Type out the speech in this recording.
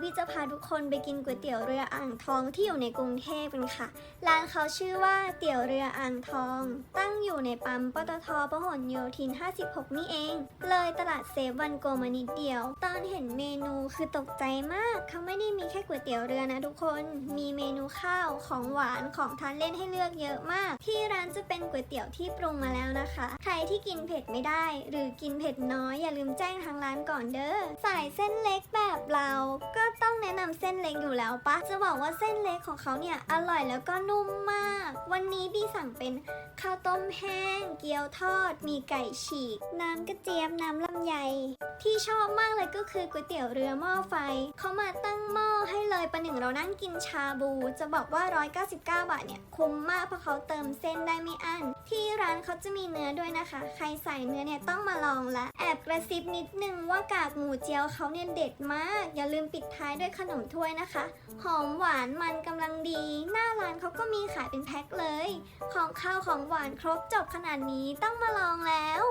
บี้จะพาทุกคนไปกินก๋วยเตี๋ยวเรืออ่างทองที่อยู่ในกรุงเทพกันค่ะ ร้านเขาชื่อว่าเตี๋ยวเรืออ่างทอง ตั้งอยู่ในปั๊มปตทพหลโยธิน 56 นี่เอง เลยตลาดเซฟวันโกมานิดเดียว ตอนเห็นเมนูคือตกใจมาก เขาไม่ได้มีแค่ก๋วยเตี๋ยวเรือนะทุกคน มีเมนูข้าวของหวานของทานเล่นให้เลือกเยอะมาก ที่ร้านจะเป็นก๋วยเตี๋ยวที่ปรุงมาแล้วนะคะ ใครที่กินเผ็ดไม่ได้ หรือกินเผ็ดน้อยอย่าลืมแจ้งทางร้านก่อนเด้อสายเส้นเล็กแบบเราก็ เส้นเล็กอยู่แล้วปะจะบอกว่าเส้นเล็กของเขาเนี่ยอร่อยแล้วก็นุ่มมาก วันนี้บี้สั่งเป็นข้าวต้มแห้ง เกี๊ยวทอด มีไก่ฉีก น้ำกระเจี๊ยบน้ำลำไย ที่ชอบมากเลยก็คือก๋วยเตี๋ยวเรือหม้อไฟเขามาตั้งหม้อใหนึ่งเรานั่งกินชาบู จะบอกว่า 199 บาทเนี่ย คุ้มมากเพราะเขาเติมเส้นได้ไม่อั้น ที่ร้านเขาจะมีเนื้อด้วยนะคะ ใครใส่เนื้อเนี่ยต้องมาลองละแอบกระซิบนิดนึงว่ากากหมูเจียวเขาเนี่ยเด็ดมาก อย่าลืมปิดท้ายด้วยขนมถ้วยนะคะ หอมหวานมันกำลังดี หน้าร้านเขาก็มีขายเป็นแพ็คเลย ของข้าวของหวานครบจบขนาดนี้ต้องมาลองแล้ว